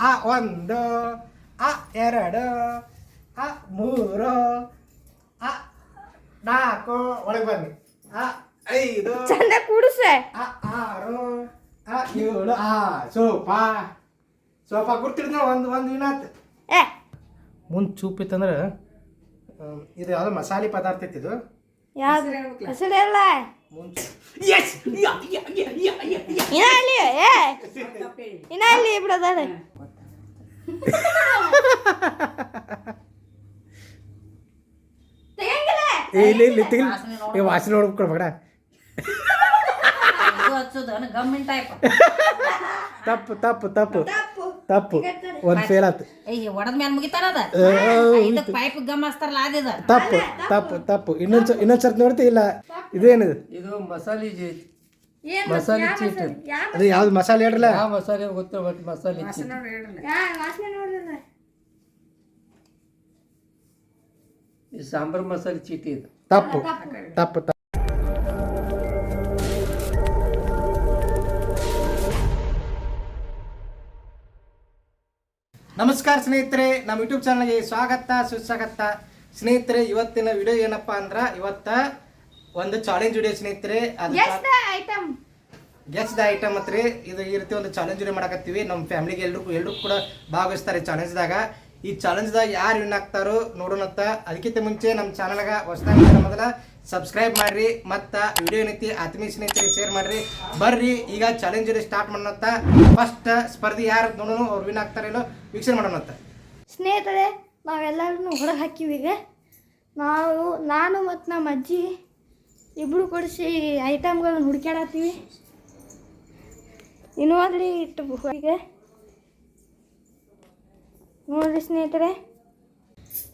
ಆ ಒಂದು ಆ ಎರಡು ಆ ಮೂರು ಆ ನಾಲ್ಕು ಒಳಗೆ ಬನ್ನಿ. ಆ ಐದು ಚಂದ ಕೂಡಿಸೆ. ಆ ಆರು ಆ ಏಳು ಆ ಸೋಫಾ. ಸೋಫಾ ಗುರ್ತಿಡ್ದ ಒಂದು ಒಂದು ವಿನಾತ್. ಏ. ಮುಂದೆ ಚೂಪ್ ಇತ್ತಂದ್ರೆ ಇದು ಯಾವ್ದು ಮಸಾಲೆ ಪದಾರ್ಥ ಐತಿ ಇದು. ಯಾವ್ದು? ಹೆಸರೆಲ್ಲ ಮುಂಚೆ ಇನ್ನ ಅಲ್ಲಿ ಏ. ಇನ್ನ ಅಲ್ಲಿ ಬ್ರದರ್ ಇಲ್ಲಿ ಇಲ್ಲಿ ವಾಸನೆ ಇದು ಹಚ್ಚೋದು ಗಮ್ಮಂಟ್ ಆಯ್ತು ತಪ್ಪು ತಪ್ಪು ತಪ್ಪು. ತಪ್ಪು. ಒಂದು ಫೇಲ್ ಆತು. ಏಯ್ ಒಡದ ಮ್ಯಾಲ ಮುಗಿತಾರ ಅದ? ಇದಕ್ಕೆ ಪೈಪ್ ಗಮ್ ಹಚ್ತಾರಲ್ಲ ಅದಿದ ತಪ್ಪು ತಪ್ಪು ತಪ್ಪು. ಇನ್ನೊಂದು ಇನ್ನೊಂದು ಸರ್ತಿ ನೋಡ್ತಿ ಇಲ್ಲ? ಇದೇನಿದು? ಇದು ಮಸಾಲೆ ಮಸಾಲೆ ಚೀಟ್. ಅದು ಯಾವ್ದು ಮಸಾಲೆ ಹೇಳ್ರಲ್ಲ? ಯಾವ ಮಸಾಲೆ ಗೊತ್ತಿಲ್ಲ ಬಟ್ ಮಸಾಲೆ ಚೀಟ್. ಈ ಸಾಂಬಾರ್ ಮಸಾಲೆ ಚೀಟಿ ಇದು. ತಪ್ಪು. ತಪ್ಪು. ತಪ್ಪು ನಮಸ್ಕಾರ ಸ್ನೇಹಿತರೆ ನಮ್ಮ ಯೂಟ್ಯೂಬ್ ಚಾನಲ್ಗೆ ಸ್ವಾಗತ ಸುಸ್ವಾಗತ. ಸ್ನೇಹಿತರೆ ಇವತ್ತಿನ ವಿಡಿಯೋ ಏನಪ್ಪಾ ಅಂದ್ರೆ ಇವತ್ತ ಒಂದು ಚಾಲೆಂಜ್ ವಿಡಿಯೋ ಸ್ನೇಹಿತರೆ ಐಟಮ್ ಗೆಸ್ ದ ಐಟಮ್ ಅತ್ರ ಇದು ಈ ರೀತಿ ಒಂದು ಚಾಲೆಂಜ್ ವಿಡಿಯೋ ಮಾಡಕತ್ತೀವಿ. ನಮ್ಮ ಫ್ಯಾಮಿಲಿಗೆ ಎಲ್ರಿಗೂ ಎಲ್ರು ಕೂಡ ಭಾಗವಹಿಸ್ತಾರೆ ಚಾಲೆಂಜ್ದಾಗ ಈ ಚಾಲೆಂಜ್ದಾಗ ಯಾರು ವಿನ್ ಆಗ್ತಾರೋ ನೋಡೋಣತ್ತ ಅದಕ್ಕಿಂತ ಮುಂಚೆ ನಮ್ಮ ಚಾನಲ್ಗೆ ಹೊಸದಾಗಿ ಮೊದಲ ಸಬ್ಸ್ಕ್ರೈಬ್ ಮಾಡ್ರಿ ಮತ್ತು ವಿಡಿಯೋ ಏನೈತಿ ಆತ್ಮೀಯ ಸ್ನೇಹಿತರಿಗೆ ಶೇರ್ ಮಾಡ್ರಿ. ಬರ್ರಿ ಈಗ ಚಾಲೆಂಜ್ ವಿಡಿಯೋ ಸ್ಟಾರ್ಟ್ ಮಾಡೋಣತ್ತ ಫಸ್ಟ್ ಸ್ಪರ್ಧಿ ಯಾರು ನೋಡೋಣ ಅವ್ರು ವಿನ್ ಆಗ್ತಾರೇನೋ ವೀಕ್ಷಣೆ ಮಾಡೋಣತ್ತ ಸ್ನೇಹಿತರೆ ನಾವೆಲ್ಲರೂ ಹೊರಗೆ ಹಾಕಿವಿ ಈಗ. ನಾವು ನಾನು ಮತ್ತು ನಮ್ಮ ಅಜ್ಜಿ ಇಬ್ಬರು ಕೊಡಿಸಿ ಐಟಮ್ಗಳನ್ನ ಹುಡ್ಕ್ಯಾಡತ್ತೀವಿ. ಇನ್ನು ಅಲ್ಲಿ ಇಟ್ಟು ಈಗ. ನೋಡ್ರಿ ಸ್ನೇಹಿತರೆ.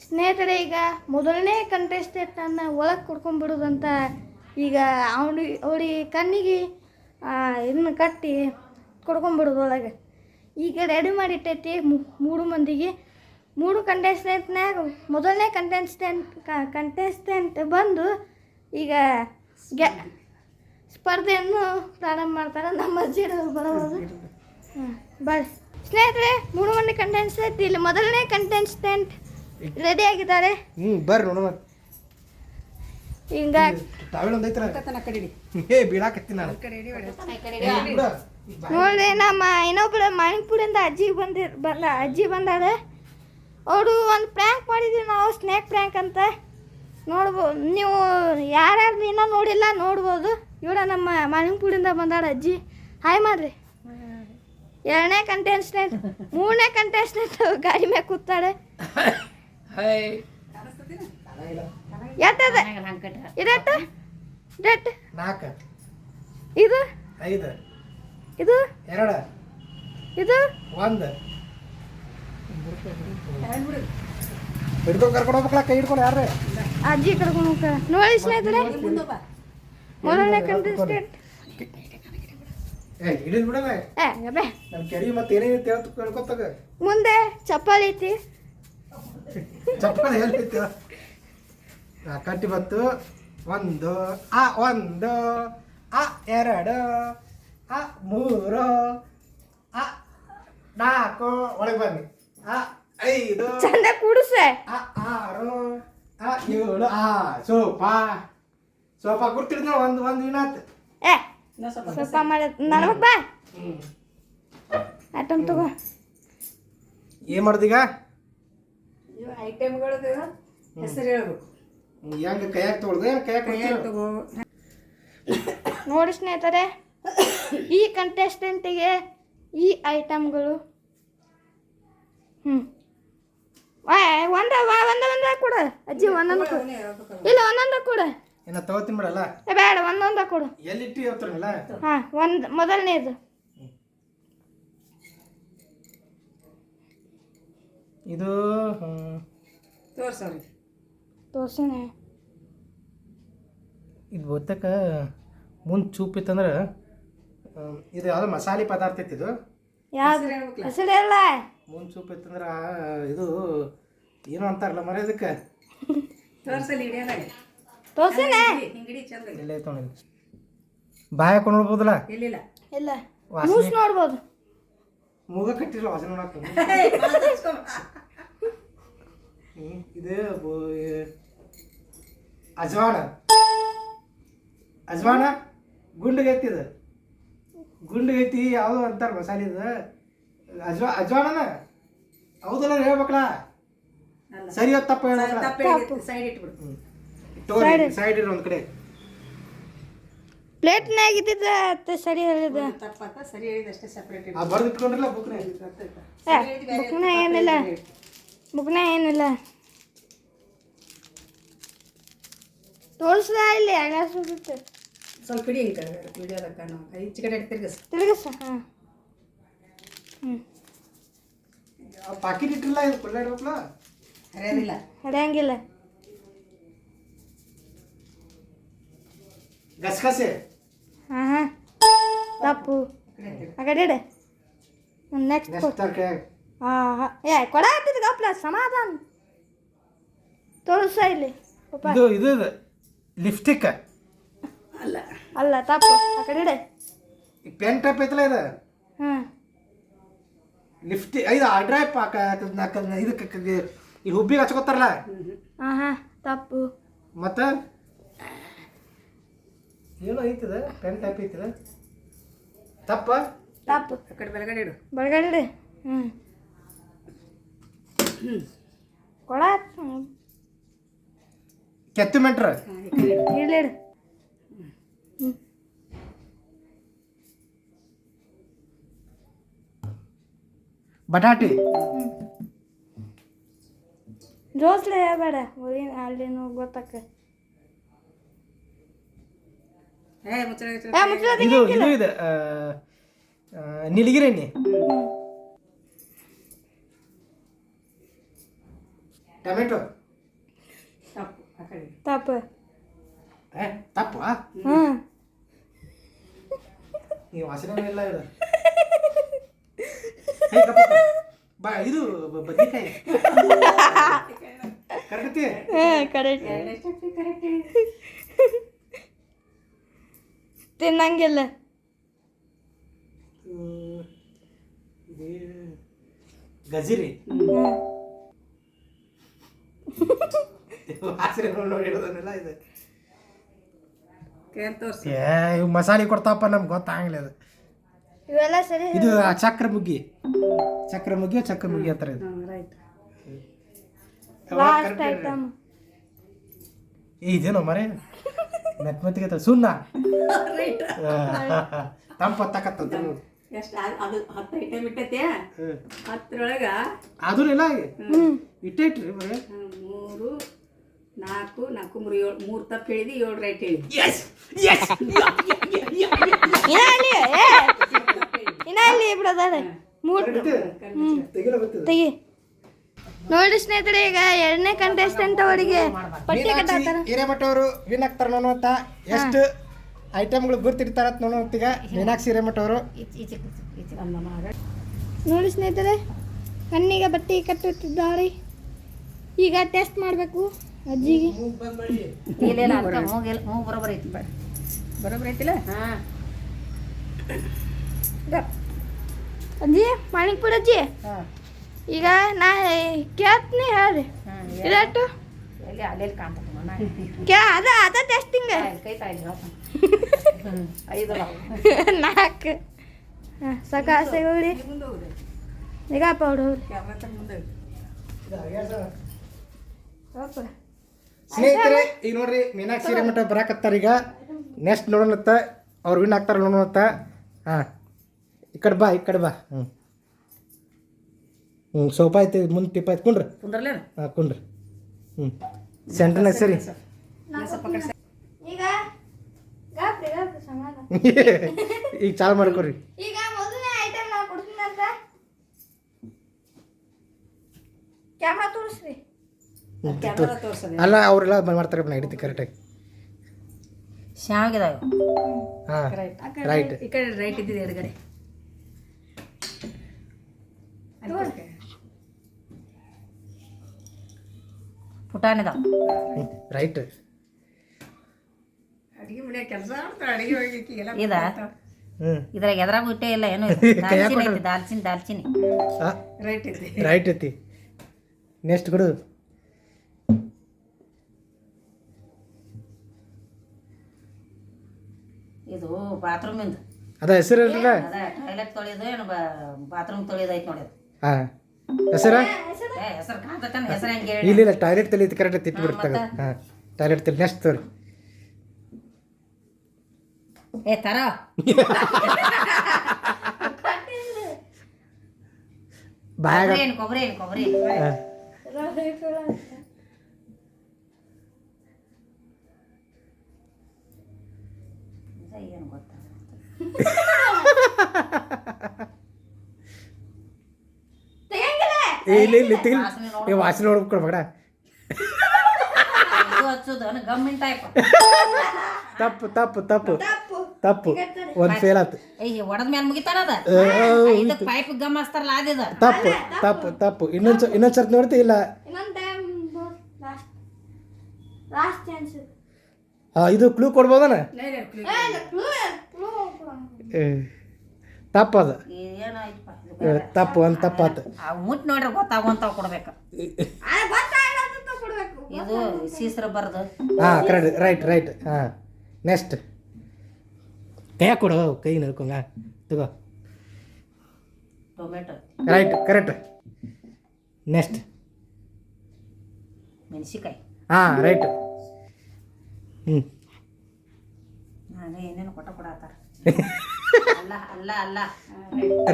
ಸ್ನೇಹಿತರೆ, ಈಗ ಮೊದಲನೇ ಕಂಟೆಸ್ಟೆಂಟನ್ನು ಒಳಗೆ ಕುಡ್ಕೊಂಡ್ಬಿಡೋದಂತ ಈಗ ಅವನು ಅವ್ರಿಗೆ ಕಣ್ಣಿಗೆ ಇದನ್ನ ಕಟ್ಟಿ ಕೊಡ್ಕೊಂಬಿಡೋದು ಒಳಗೆ. ಈಗ ರೆಡಿ ಮಾಡಿಟ್ಟೈತಿ ಮೂರು ಮಂದಿಗೆ. ಮೂರು ಕಂಟೆಸ್ಟೆಂಟ್ನಾಗ ಮೊದಲನೇ ಕಂಟೆಸ್ಟೆಂಟ್ ಕಂಟೆಸ್ಟೆಂಟ್ ಬಂದು ಈಗ ಗೆ ಸ್ಪರ್ಧೆಯನ್ನು ಪ್ರಾರಂಭ ಮಾಡ್ತಾರೆ. ನಮ್ಮ ಅಜ್ಜಿ ಬರೋದು ಹಾಂ ಬರ್ರಿ ಸ್ನೇಹಿತರೆ ಮೂರು ಮನೆ ಕಂಟೆಸ್ಟೆಂಟ್ ಇಲ್ಲಿ ಮೊದಲನೇ ಕಂಟೆನ್ಸ್ಟೆಂಟ್ ರೆಡಿ ಆಗಿದ್ದಾರೆ. ಹ್ಞೂ ಬರ್ರಿ ನೋಡೋಣ. ಹಿಂಗ ತಾವೇಳ ಒಂದು ಐತ್ರ. ಏ ಬೀಳಾಕತ್ತೀನಿ ನಾನು. ನೋಡ್ರಿ ನಮ್ಮ ಇನ್ನೊಬ್ರು ಮಾಣಿಪುರಿಂದ ಅಜ್ಜಿ ಬಂದಿರ್ ಬಂದ ಅಜ್ಜಿ ಬಂದಾರೆ. ಅವರು ಒಂದು ಪ್ರ್ಯಾಂಕ್ ಮಾಡಿದ್ವಿ ನಾವು ಸ್ನ್ಯಾಕ್ ಪ್ರ್ಯಾಂಕ್ ಅಂತ. ನೋಡ್ಬೋದು ನೀವು ಯಾರ್ಯಾರು ಇನ್ನೂ ನೋಡಿಲ್ಲ ನೋಡ್ಬೋದು. ಇವಳ ನಮ್ಮ ಮಾಣಿಪುರಿಂದ ಬಂದಾಳ ಅಜ್ಜಿ. ಹಾಯ್ ಮಾಡ್ರಿ. ಎರಡನೇ ಕಂಟೆಸ್ಟೆಂಟ್ ಮೂರನೇ ಕಂಟೆಸ್ಟೆಂಟ್ ಗಾಡಿ ಮೇಲೆ ಕೂತಾಳೆ. ಹಾಯ್ ಎಟ್ಟದ ಇದೆಟ್ಟ ಇದು ಐದು. ಇದು? ಎರಡು. ಇದು? ಒಂದು. ಹಿಡ್ಕೊಂಡು ಕರ್ಕೊಂಡು ಹೋಗ್ಬೇಕಲ್ಲ ಕೈ ಹಿಡ್ಕೊಂಡು ಯಾರೇ ಅಜ್ಜಿ ಕರ್ಕೊಂಡು ಹೋಗ್ತಾಳೆ ನೋಡಿ ಸ್ನೇಹಿತರೆ. ಮೊದಲನೇ ಕಂಟೆಸ್ಟೆಂಟ್ ಮುಂದೆ ಚಪ್ಪಲ್ ಐತಿ. ಚಪ್ಪಲಿ ಹೇಳ್ತಿತ್ತು ಕಟ್ಟಿ ಬತ್ತು. ಒಂದು ಆ ಒಂದು ಆ ಎರಡು ಆ ಮೂರು ಆ ನಾಲ್ಕು. ಒಳಗೆ ಬನ್ನಿ. ಆ ಚಂದ ಕೂಡಿಸೆ. ಆ ಆರು. ಆ ಏಳು. ಆ ಸೋಫಾ. ಸೋಫಾ ಗುರ್ತಿಡ್ದ ಒಂದು ಒಂದು ವಿನಾತ್. ಏ ಸೋಫಾ ಮಾಡಿ ನನಗೆ ಬಾ. ಆಟಮ್ ತಗೋ. ಏನು ಮಾಡೋದೀಗ ಐಟಮ್ಗಳು ಹೆಸರು ಹೇಳ್ಬೇಕು. ಹೆಂಗೆ ಕೈಯಾಗ ತೊಳ್ದೆ ಕೈಯಾಗ ತಗೋ. ನೋಡಿ ಸ್ನೇಹಿತರೆ ಈ ಕಂಟೆಸ್ಟೆಂಟಿಗೆ ಈ ಐಟಮ್ಗಳು ಹ್ಞೂ ಒಂದ ಒಂದ ಒಂದ ಕೊಡು. ಅಜ್ಜಿ ಒಂದೊಂದು ಕೊಡು. ಇಲ್ಲ ಒಂದೊಂದ ಕೊಡು. ಏನ ತಗೋತೀನಿ ಬಿಡಲ್ಲ? ಏ ಬೇಡ ಒಂದೊಂದ ಕೊಡು. ಎಲ್ಲಿಟ್ಟು ಹೇಳ್ತಾರಲ್ಲ ಹಾಂ ಒಂದು ಮೊದಲನೇದು. ಇದು ಹ್ಮ್, ತೋರ್ಸವ್ರಿ. ತೋರ್ಸಿನ. ಇದು ಬಹುತೇಕ ಮುಂದೆ ಚೂಪಿತ್ತಂದ್ರೆ ಇದು ಯಾವ್ದು ಮಸಾಲೆ ಪದಾರ್ಥ ಇತ್ತು ಇದು? ಯಾವ್ದು? ಹೆಸರು ಹೇಳ ಮುಂದೆ ಸೂಪ್ ಇತ್ತಂದ್ರೆ ಇದು ಏನು ಅಂತಾರಲ್ಲ ಮರ ಇದಕ್ಕೆ? ತೋರ್ಸಲಿ ಹಿಡಿಯೋದಾಗ ತೋರ್ಸಿನ. ಹಿಂಗಡಿ ಚಂದ ಇಲ್ಲ ಐತೆ ನೋಡಿ ಬಾಯ್ ಹಾಕೊಂಡು ನೋಡ್ಬೋದಲ್ಲ? ಇಲ್ಲ ವಾಸನೆ. ಮೂಸ್ ನೋಡ್ಬೋದು. ಮೂಗ ಕಟ್ಟಿರಲ್ಲ ವಾಸನೆ ನೋಡಕ್ಕೆ. ಇದು ಅಜ್ವಾಣ ಅಜ್ವಾಣ ಗುಂಡು ಅಜ್ವಾನ? ಗುಂಡಿಗೈತಿ ಇದು. ಗುಂಡಿಗೈತಿ ಯಾವುದು ಅಂತಾರ ಮಸಾಲೆ ಇದು. ಅಜ್ವಾ ಅಜ್ವಾನನ ಹೌದಲ್ಲ ಹೇಳ್ಬೇಕಲ್ಲ ಸರಿ ಹೊತ್ತು ತಪ್ಪು ಹೇಳ್ಬೇಕಲ್ಲ ಸೈಡ್ ಇಟ್ಬಿಡು. ಸೈಡ್ ಇರೋ ಒಂದ್ ಕಡೆ. ಪ್ಲೇಟ್ನಾಗ ಇದ್ದಿದ್ದ ಸರಿ ಹೇಳಿದ. ತಪ್ಪಾತ ಸರಿ ಹೇಳಿದಷ್ಟೇ ಸಪ್ರೇಟ್ ಆ ಬರ್ದು ಇಟ್ಕೊಂಡ್ರಲ್ಲ ಬುಕ್ನೆ ಬುಕ್ನ ಏನಿಲ್ಲ. ಬುಕ್ನ ಏನಿಲ್ಲ. ತೋರಿಸ್ದ ಇಲ್ಲಿ ಅಗಾಸ್ ಸ್ವಲ್ಪ ಇಡಿ ಅಂತ ವಿಡಿಯೋದಕ್ಕ ನಾವು. ಈಚೆ ಕಡೆ ತಿರ್ಗಿಸ್. ತಿರುಗಿಸ ಹಾಂ. ಪಾಕಿಟ್ ಇಟ್ಟಿಲ್ಲ ಇದು ಕೊಲ್ಲ ಇಡ್ಬೇಕಲ್ಲ ಹರಿಯೋದಿಲ್ಲ ಹರಿಯಂಗಿಲ್ಲ. ಗಸಗಸೆ ಹಾಂ ಹಾಂ. ತಪ್ಪು. ಆ ಕಡೆ ಇಡು ನೆಕ್ಸ್ಟ್ ಕೈಯಾಗ ಹಾಂ ಹಾಂ ಏ ಕೊಡ ಹತ್ತಿದ ಗಪ್ಲ ಸಮಾಧಾನ. ತೋರಿಸ ಇಲ್ಲಿ. ಇದು ಇದು ಲಿಪ್ಸ್ಟಿಕ್. ಅಲ್ಲ. ಅಲ್ಲ ತಪ್ಪು. ಆ ಕಡೆ ಇಡೆ ಪೆನ್ ಟೈಪ್ ಐತಲ್ಲ ಇದು? ಹಾಂ ಲಿಫ್ಟಿ ಇದು ಅಡ್ರೈಪ್ ಇದಕ್ಕೆ ಈ ಹುಬ್ಬಿಗೆ ಹಚ್ಕೋತಾರಲ್ಲ ಹಾಂ ಹಾಂ ತಪ್ಪು. ಮತ್ತೆ? ಏನೋ ಐತದ ಪೆನ್ ಟೈಪ್ ಐತದ. ತಪ್ಪ? ತಪ್ಪು. ಆ ಕಡೆ ಬೆಳಗಡೆ ಇಡು. ಬೆಳಗಡೆ ಇಡು. ಹ್ಞೂ ಕೊಳ. ಹ್ಞೂ ಕೆತ್ತು ಮೆಂಟ್ರ? ಹ್ಞೂ ಈ ಕಡೆ ಇಡು ಇಲ್ಲಿಡು ಬಟಾಟಿ. ಜೋಸ್ಲೆ ಹೇಳ್ಬೇಡ ಹೋಗಿ ಅಲ್ಲಿ. ಏ ಇದು ಇದು ಇದೆ ಆ, ಆ, ನೀಲಗಿರಿ ಎಣ್ಣೆ. ಟೊಮೆಟೊ. ತಪ್ಪು ತಪ್ಪು. ಏ ತಪ್ಪು ಹ್ಞೂ ನೀವು ವಾಸನೆ ಇಲ್ಲ ಇದು. ಬಾ ಇದು ಬದ್ನಿಕಾಯಿ. Correct correct. ತಿನ್ನಂಗಿಲ್ಲ. ಗಜಿರಿ. ಮಸಾಲೆ ಕೊಡ್ತಾವಪ್ಪ ನಮ್ಗೆ ಗೊತ್ತಾಗಲಿ ಅದು. ಇವೆಲ್ಲ ಸರಿ ಇದು ಆ ಚಕ್ರ ಮುಗ್ಗಿ. ಚಕ್ರ ಮುಗ್ಗಿ ಚಕ್ರ ಮುಗ್ಗಿ ಹತ್ರ ಇದು. ಲಾಸ್ಟ್ ಐಟಮ್ ಏ, ಇದೇನೋ ಮರೆ? ಮೆತ್ ಮೆತ್ತಿಗೆ ಸುಣ್ಣ. ರೈಟ್ ತಕತ್ತ ಎಷ್ಟು ಅದು ಹತ್ತು ಐಟಮ್ ಇಟ್ಟೈತೆ? ಹತ್ತರೊಳಗೆ ಅದು ಇಲ್ಲ ಇಟ್ಟೆ ಮರೆ. ಮೂರು ನಾಲ್ಕು ನಾಲ್ಕು ಮೂರು ಏಳು ಮೂರು ತಪ್ಪು ಹೇಳಿದಿ ಏಳು ರೈಟ್ ಹೇಳಿ ಇನ್ನ ಅಲ್ಲಿ ಏ ಇನ್ನ ಅಲ್ಲಿ ಬಿಡೋದಾರೆ ಮೂರು ತೆಗಿಲ ಗೊತ್ತಿದೆ ತೆಗಿ. ನೋಡಿ ಸ್ನೇಹಿತರೆ ಈಗ ಎರಡನೇ ಕಂಟೆಸ್ಟೆಂಟ್ ಅವರಿಗೆ ಪಟ್ಟಿ ಕಟ್ಟಾತಾರ ಹಿರೇಮಠ ಅವರು ವಿನ್ ಆಗ್ತಾರ ನೋಡುವಂತ ಎಷ್ಟು ಐಟಮ್ಗಳು ಗುರ್ತಿರ್ತಾರ ನೋಡುವಂತ ಈಗ ಮೀನಾಕ್ಷಿ ಹಿರೇಮಠ ಅವರು ನಮ್ಮ ಮಗ. ನೋಡಿ ಸ್ನೇಹಿತರೆ ಕಣ್ಣಿಗೆ ಬಟ್ಟೆ ಕಟ್ಟುತ್ತಿದ್ದಾರೆ ಈಗ ಟೆಸ್ಟ್ ಮಾಡಬೇಕು ಅಜ್ಜಿಗೆ. ಬರೋಬರ್ ಐತಿ. ಬರೋಬರ್ ಐತಿಲ್ಲ? ಹಾಂ. ಅಜ್ಜಿ ಮಾಣಿಕ್ಪುರ ಅಜ್ಜಿ? ಹಾಂ. ಈಗ ನಾ ಕೇಳ್ತೀನಿ ಹೇಳ್ರಿ. ಇರಟ್ಟು ಕೇ ಕ್ಯಾ ಅದ ಅದ ಟೆಸ್ಟಿಂಗ್ ಕೈ ತಾಯಿ ಐದು ನಾಲ್ಕು. ಹಾಂ ಸಕಾಸೆ ಹೋಗ್ರಿ. ಮುಂದೆ ಹೋಗ್ರಿ. ಈಗ ಪೌಡ್ ಹೋಗ್ರಿ. ಕ್ಯಾಮ್ರಾ ತಗ ಮುಂದೆ ಪಾಪ ಸ್ನೇಹಿತರೆ ಈಗ ನೋಡ್ರಿ ಮೀನಾಕ್ಷಿ ಹಿರೇಮಠ ಬರಾಕತ್ತಾರ ಈಗ. ನೆಕ್ಸ್ಟ್ ನೋಡೋಣತ್ತ ಅವ್ರು ವಿನ್ ಆಗ್ತಾರೆ ನೋಡೋಣತ್ತ ಹಾಂ. ಈ ಕಡೆ ಬಾ ಈ ಕಡೆ ಬಾ. ಹ್ಞೂ ಹ್ಞೂ ಸೋಫಾ ಐತೆ ಮುಂದೆ ಟಿಪ್ ಆಯ್ತು ಕುಂಡ್ರಿ. ಕುಂದ್ರಲ್ಲ ಹಾಂ ಕುಂಡ್ರಿ. ಹ್ಞೂ ಸೆಂಟ್ರ್ನಾಗ ಸರಿ. ಈಗ? ಚಾಲು ಮಾಡ್ಕೊರಿ. ಈಗ ಮೊದಲನೇ ಐಟಮ್ ನಾವು ಕೊಡ್ತೀನಿ ಅಂತ. ಕ್ಯಾಮ್ರಾ ತೋರಿಸ್ರಿ. ಕ್ಯಾಮ್ರಾ ತೋರ್ಸದೆ. ಅಲ್ಲ ಅವರೆಲ್ಲ ಮಾಡ್ತಾರೆ ನಾ ಹಿಡಿತಿ ಕರೆಕ್ಟಾಗಿ ಶಾವಿಗೆದಾವ ಹಾಂ ರೈಟ್ ರೈಟ್ ಈ ಕಡೆ ರೈಟ್ ಇದ್ದಿದೆ ಎಡಗಡೆ ಪುಟಾಣಿದಾವ ರೈಟ್. ಅಡಿಗೆ ಮನೆ ಕೆಲಸ ಅಡಿಗೆ ಎಲ್ಲ ಇದ? ಇದ್ರಾಗ ಎದ್ರಾಗ ಇಟ್ಟೇ ಇಲ್ಲ ಏನು ದಾಲ್ಚಿನಿ. ಐತಿ ದಾಲ್ಚಿನಿ ದಾಲ್ಚಿನಿ ರೈಟ್ ಐತಿ. ರೈಟ್ ಐತಿ. ನೆಕ್ಸ್ಟ್ ಕೊಡು. ಇದು ಬಾತ್ರೂಮಿಂದ. ಅದ ಹೆಸರು ಅದ ಟಾಯ್ಲೆಟ್ ತೊಳೆಯೋದು ಏನು ಬಾತ್ರೂಮ್ ತೊಳೆಯೋದು ಐತಿ ನೋಡಿ. ಹಾಂ ಹೆಸರ? ಏ ಹೆಸರು ಕಾಣ್ತೈತೆ ಹೆಸರು ಹೆಂಗೆ ಹೇಳಿ ಇಲ್ಲ ಇಲ್ಲ ಟಾಯ್ಲೆಟ್ ತಲೆ ಕರೆಕ್ಟ್ ತಿಟ್ಟು ಬಿಡ್ತಾಗ ಹಾಂ ಟಾಯ್ಲೆಟ್ ತಲೆ ನೆಕ್ಸ್ಟ್ ತೋರಿ ಏ ತರ. ಬಾಯಾಗ ಕೊಬ್ಬರಿ ಏನು ಕೊಬ್ಬರಿ ಏನು ಕೊಬ್ಬರಿ ಹಾಂ. ಏನು ಗೊತ್ತಾ ಏ ಇಲ್ಲ ಇಲ್ಲ ವಾಸನೆ ಏ ವಾಸನೆ ನೋಡ್ಬೇಕು ಬೇಡ ಗಮ್ಮಿನ್ ಟೈಪ್ ತಪ್ಪು ತಪ್ಪು ತಪ್ಪು. ತಪ್ಪು. ಒಂದು ಫೇಲ್ ಆತು. ಏಯ್ ಒಡದ ಮೇಲೆ ಮುಗಿತಾನ ಅದ? ಇದಕ್ಕೆ ಪೈಪ್ ಗಮ್ ಹಚ್ತಾರಲ್ಲ ಅದಿದ ತಪ್ಪು ತಪ್ಪು. ತಪ್ಪು ಇನ್ನೊಂದು ಇನ್ನೊಂದು ಸರ್ತಿ ನೋಡ್ತಿ ಇಲ್ಲ? ಇದು ಕ್ಲೂ ಕೊಡ್ಬೋದನ? ಕ್ಲೂ ಕ್ಲೂ ತಪ್ಪು ಅಂತ ತಪ್ಪಾತು ಆ ಮುಟ್ ನೋಡ್ರಿ ಗೊತ್ತಾಗುವಂತ ಕೊಡ್ಬೇಕು. ಇದು ಸೀಸ್ರ ಬರ್ದು. ಹಾ ಕರೆಕ್ಟ್ ರೈಟ್ ರೈಟ್ ಹಾ. ನೆಕ್ಸ್ಟ್ ಕೈ ಕೊಡು ಕೈ ನಡ್ಕೊಂಗ ತಗೋ. ಟೊಮೆಟೊ. ರೈಟ್ ಕರೆಕ್ಟ್ ನೆಕ್ಸ್ಟ್ ಮೆಣಸಿಕಾಯಿ ಹಾ ರೈಟ್ ಹ್ಞೂ ನಾನು ಏನೇನು ಕೊಟ್ಟ ಕೊಡತ್ತಾರ?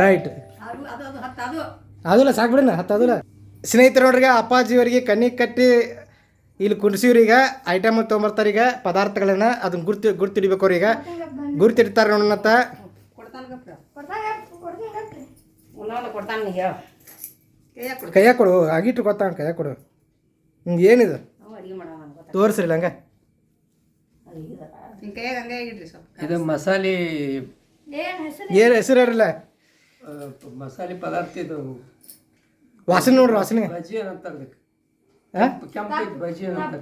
ರೈಟ್ ಅದು ಅದು ಅದು ಹತ್ತು ಅದು. ಅದಲ್ಲ ಸಾಕು ಬಿಡಣ ಹತ್ತು ಅದಲ್ಲ ಸ್ನೇಹಿತರು ನೋಡ್ರಿ ಅಪ್ಪಾಜಿಯವರಿಗೆ ಕಣ್ಣಿಗೆ ಕಟ್ಟಿ ಇಲ್ಲಿ ಕುಣಿಸಿವ್ರೀಗ ಐಟಮ್ ತೊಗೊಂಬರ್ತಾರೆ ಈಗ ಪದಾರ್ಥಗಳನ್ನ ಅದನ್ನ ಗುರ್ತಿ ಗುರ್ತಿಡಿಬೇಕು ಅವ್ರೀಗ ಗುರ್ತಿಡ್ತಾರೆ ನೋಡೋಣತ್ತ ಕೈಯಾಗ ಕೊಡು. ಆಗಿಟ್ಟು ಗೊತ್ತಾಗ ಕೈಯಾಗ ಕೊಡು. ಹ್ಞೂ ಏನಿದು? ತೋರಿಸ್ರಿ ಹಂಗೆ? ಹಂಗೆ ಇದು ಮಸಾಲೆ ಏನು ಹೆಸರು? ಹೆಸರು ಮಸಾಲೆ ಪದಾರ್ಥ ಇದು ವಾಸನೆ ನೋಡ್ರಿ ವಾಸನೆ. ಬಜ್ಜಿ ಅಂತ ಕೆಂಪು ಬಜ್ಜಿ ಅಂತ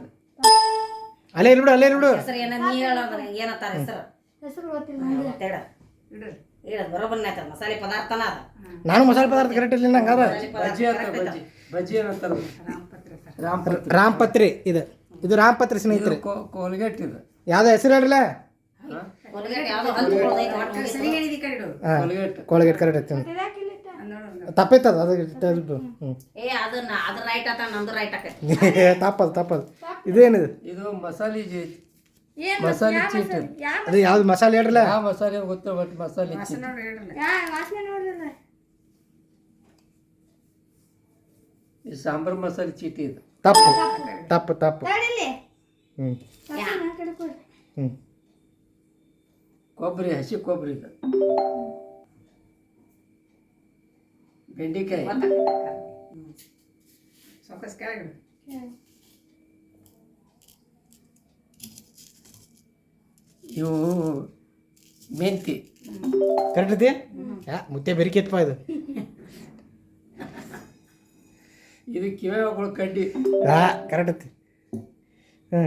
ಅಲ್ಲೇ ಇರ್ಬಿಡು ಅಲ್ಲೇ ಇರ್ಬಿಡು. ಹೆಸರು ಏನ ನೀ ಹೇಳೋದ್ರ ಏನತ್ತಾರ ಹೆಸರು? ಹೆಸರು ಗೊತ್ತಿಲ್ಲ ತೇಡ ಹೇಳದ್ ಬರೋಬ್ಬರ್ನ ಆಯ್ತದ ಮಸಾಲೆ ಪದಾರ್ಥನ ಅದ. ನಾನು ಮಸಾಲೆ ಪದಾರ್ಥ ಕರೆಕ್ಟ್ ಇಲ್ಲ ಹಂಗಾರ ಬಜ್ಜಿ ಅಂತ ಬಜ್ಜಿ ಬಜ್ಜಿ ರಾಮ್ ಪತ್ರಿ ರಾಮಪತ್ರಿ ಇದು. ಇದು ರಾಮಪತ್ರಿ ಸ್ನೇಹಿತರೆ. ಕೋಲ್ಗೇಟ್ ಇದು. ಯಾವ್ದು ಹೆಸರು ಹೇಳ್ರಲ್ಲ ಹೊಲಗಡೆ ಯಾವ್ದೋ ಹಲ್ಲು ಕೊಡೋದೈತೆ ಒಟ್ಟು ಮುಗೀತು. ಹಾಂ ಕೋಲ್ಗೇಟ್ ಕೋಳಗೇಟ್ ಕರೆಕ್ಟ್ ಐತಿ ತಪ್ಪೈತದ ಅದು ತೆಗ್ದು ಹ್ಞೂ ಏ ಅದನ್ನ ಅದ್ರ ರೈಟ್ ಆತ ನಮ್ದು ರೈಟ್ ಆಕೈತಿ ತಪ್ಪದು ತಪ್ಪದು ಇದೇನಿದು ಇದು ಮಸಾಲೆ ಜಿ ಏನು ಮಸಾಲೆ ಚೀಟ್ ಇದು. ಅದು ಯಾವ್ದು ಮಸಾಲೆ ಹೇಳ್ರಲ್ಲ ಯಾವ ಮಸಾಲೆ ಗೊತ್ತಿಲ್ಲ ಬಟ್ ಮಸಾಲೆ ಚೀಟ್ ಯಾ ವಾಸನೆ ನೋಡಿಲ್ಲ ಈ ಸಾಂಬಾರ್ ಮಸಾಲೆ ಚೀಟಿ ಇದು ತಪ್ಪು ತಪ್ಪು ತಪ್ಪು ತಡಿಲಿ ಹ್ಞೂ ವಾಸನೆ ಕಡೆ ಕೊಡ್ರಿ ಹ್ಞೂ ಕೊಬ್ಬರಿ ಹಸಿ ಕೊಬ್ಬರಿ ಇದು. ಬೆಂಡೆಕಾಯಿ. ಇವು ಮೆಂತಿ ಕರೆಕ್ಟ್ ಐತಿ ಯಾ ಮುತ್ತೆ ಬೆರಿಕೆತ್ಪ ಇದು. ಇದು ಕಿವೆ ಕಡ್ಡಿ ಹಾ ಕರೆಕ್ಟ್ ಐತಿ ಹ್ಞೂ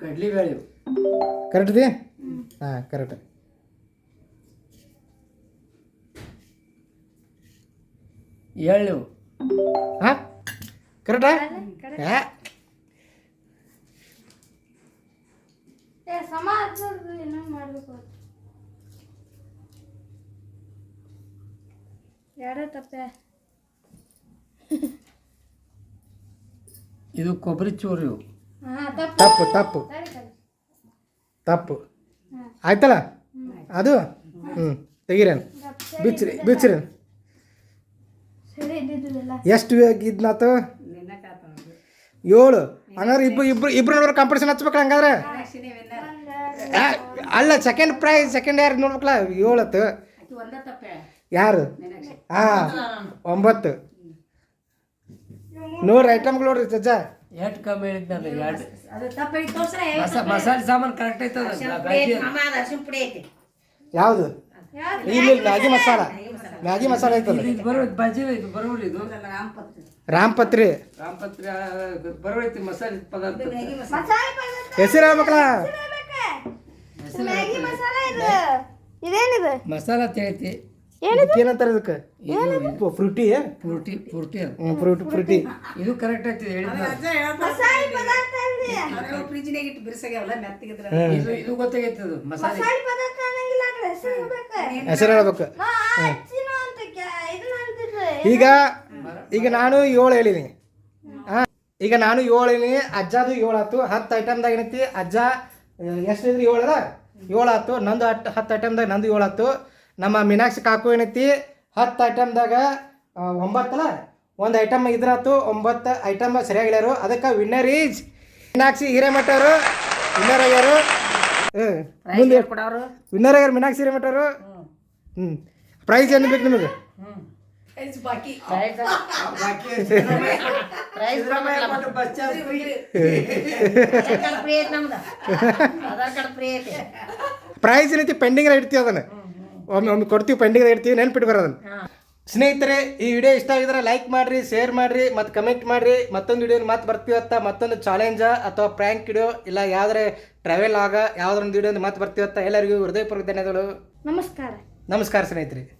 ಕಡ್ಲಿ ಬೇಳೆ. ಇವು. ಕರೆಕ್ಟ್ ಐತಿ ಹಾಂ ಕರೆಕ್ಟ್ ಎಳ್ಳು. ಹಾ ಹಾಂ ಕರೆಕ್ಟಾ ಯಾ ಏ ಸಮಾಜ ಏನೋ ಮಾಡ್ಬೇಕು ಯಾರೋ ಇದು ಕೊಬ್ಬರಿ ಚೂರು ಇವು. ಹಾ ತಪ್ಪು. ತಪ್ಪು ತಪ್ಪು. ಆಯ್ತಲ್ಲ? ಅದು? ಹ್ಞೂ ತೆಗಿರೇನು? ಬಿಚ್ಚಿರಿ ಬಿಚ್ಚಿರಿ ಎಷ್ಟು ಇದ್ನಾತು ಏಳು. ಹಂಗಾದ್ರೆ ಇಬ್ಬರು ಇಬ್ರು ಇಬ್ರು ನೋಡ್ರೆ ಕಾಂಪಿಟೇಷನ್ ಹಚ್ಬೇಕಲ್ಲ ಹಂಗಾದ್ರೆ? ಅಲ್ಲ ಸೆಕೆಂಡ್ ಪ್ರೈಸ್ ಸೆಕೆಂಡ್ ಯಾರು ನೋಡ್ಬೇಕಲ್ಲ ಏಳತ್ತು ಯಾರು? ಹಾಂ ಒಂಬತ್ತು. ನೋಡ್ರಿ ಐಟಮ್ಗಳು ನೋಡ್ರಿ ಚಚ್ಚ ಎಷ್ಟು ಕಮ್ಮಿ ಎರಡು. ಅದು ತಪ್ಪ ತೋರ್ಸ್ರೆ ಮಸ ಮಸಾಲೆ ಸಾಮಾನು ಕರೆಕ್ಟ್ ಐತದ ಅರ್ಶಿನ ಪುಡಿ ಐತಿ ಮಾಮ ಅದು ಅರ್ಶಿನ ಪುಡಿ ಐತಿ. ಯಾವುದು? ಇಲ್ಲಿ ಇಲ್ಲ ಮ್ಯಾಗಿ ಮಸಾಲ. ಮ್ಯಾಗಿ ಮಸಾಲ. ಐತದ ಇದು ಬರೋ ಬಜ್ಜಿ ಇದು ಬರೋಲ್ಲ ಇದು? ರಾಮಪತ್ರಿ. ರಾಮಪತ್ರ. ಬರೋಯ್ತಿ ಮಸಾಲೆ ಪದಾರ್ಥ. ಮಸಾಲೆ. ಪದಾರ್ಥ ಹೆಸರು ಹೇಳ್ಬೇಕಲ್ಲ? ಹೇಳ್ಬೇಕ. ಮ್ಯಾಗಿ ಮಸಾಲೆ ಇದು. ಇದೇನಿದು? ಮಸಾಲ ತೇತಿ ಏನಂತಾರೆ ಇದಕ್ಕೆ? ಫ್ರೂಟಿ? ಫ್ರೂಟಿ ಫ್ರೂಟ್. ಫ್ರೂಟಿ ಇದು ಕರೆಕ್ಟ್ ಆಗ್ತಿದೆ ಹೇಳಿದ್ನ ಮಸಾಲೆ ಪದಾರ್ಥ ಅಲ್ರಿ. ಫ್ರಿಜ್ನಾಗ ಇಟ್ಟು ಬಿರ್ಸಾಗ್ಯಾವಲ್ಲ ಮೆತ್ತಗಿದ್ರ ಇದು ಇದು ಗೊತ್ತಾಗೈತೆ ಅದು ಮಸಾಲೆ. ಹೆಸರು ಹೇಳ್ಬೇಕ. ಈಗ ಈಗ ನಾನು ಏಳು ಹೇಳಿನಿ. ಹಾಂ ಈಗ ನಾನು ಏಳು ಹೇಳಿನಿ ಅಜ್ಜದು ಏಳು ಆಯ್ತು ಹತ್ತು ಐಟಮ್ದಾಗ ಏನೈತಿ? ಅಜ್ಜ ಎಷ್ಟು ಇದ್ರಿ ಏಳು ಅದ ಏಳು ಆಯ್ತು ನಂದು ಹತ್ತು ಹತ್ತು ಐಟಮ್ದಾಗ ನಂದು ಏಳು ಆಯ್ತು ನಮ್ಮ ಮೀನಾಕ್ಷಿ ಕಾಕು ಏನೈತಿ? ಹತ್ತು ಐಟಮ್ದಾಗ ಒಂಬತ್ತಲ್ಲ ಒಂದು ಐಟಮ್ ಇದ್ರಾತು ಒಂಬತ್ತು ಐಟಮ್ ಸರಿಯಾಗಿ ಹೇಳ್ಯಾರು ಅದಕ್ಕೆ ವಿನ್ನರ್ ಈಜ್ ಮೀನಾಕ್ಷಿ ಹಿರೇಮಠ ಅವರು. ವಿನ್ನರ್ ಆಗ್ಯಾರು. ಹ್ಞೂ ಮುಂದೆ ಕೊಡವ್ರು ವಿನ್ನರ್ ಆಗ್ಯಾರ ಮೀನಾಕ್ಷಿ ಹಿರೇಮಠ ಅವರು. ಹ್ಞೂ ಪ್ರೈಸ್ ಏನು ಬೇಕು ನಿಮಗೆ? ಪ್ರೈಸ್ ಏನೈತಿ? ಪೆಂಡಿಂಗ್ ಇಡ್ತೀವಿ ಅದನ್ನು? ಒಮ್ಮೆ ಒಮ್ಮೆ ಕೊಡ್ತೀವಿ ಪೆಂಡಿಂಗ್ ಇರ್ತೀವಿ ನೆನ್ಪಿಟ್ಟು ಅದನ್ನು. ಸ್ನೇಹಿತರೆ ಈ ವಿಡಿಯೋ ಇಷ್ಟ ಆಗಿದ್ರೆ ಲೈಕ್ ಮಾಡ್ರಿ ಶೇರ್ ಮಾಡ್ರಿ ಮತ್ತು ಕಮೆಂಟ್ ಮಾಡ್ರಿ. ಮತ್ತೊಂದು ವಿಡಿಯೋ ಮತ್ತೆ ಬರ್ತೀವತ್ತ ಮತ್ತೊಂದು ಚಾಲೆಂಜ ಅಥವಾ ಪ್ರ್ಯಾಂಕ್ ವಿಡಿಯೋ ಇಲ್ಲ ಯಾವ್ದಾರೆ ಟ್ರಾವೆಲ್ ಆಗ ಯಾವ್ದೊಂದು ವಿಡಿಯೋ ಮತ್ತೆ ಬರ್ತೀವತ್ತ ಎಲ್ಲರಿಗೂ ಹೃದಯಪೂರ್ವಕ ಧನ್ಯವಾದಗಳು. ನಮಸ್ಕಾರ. ನಮಸ್ಕಾರ ಸ್ನೇಹಿತರೆ.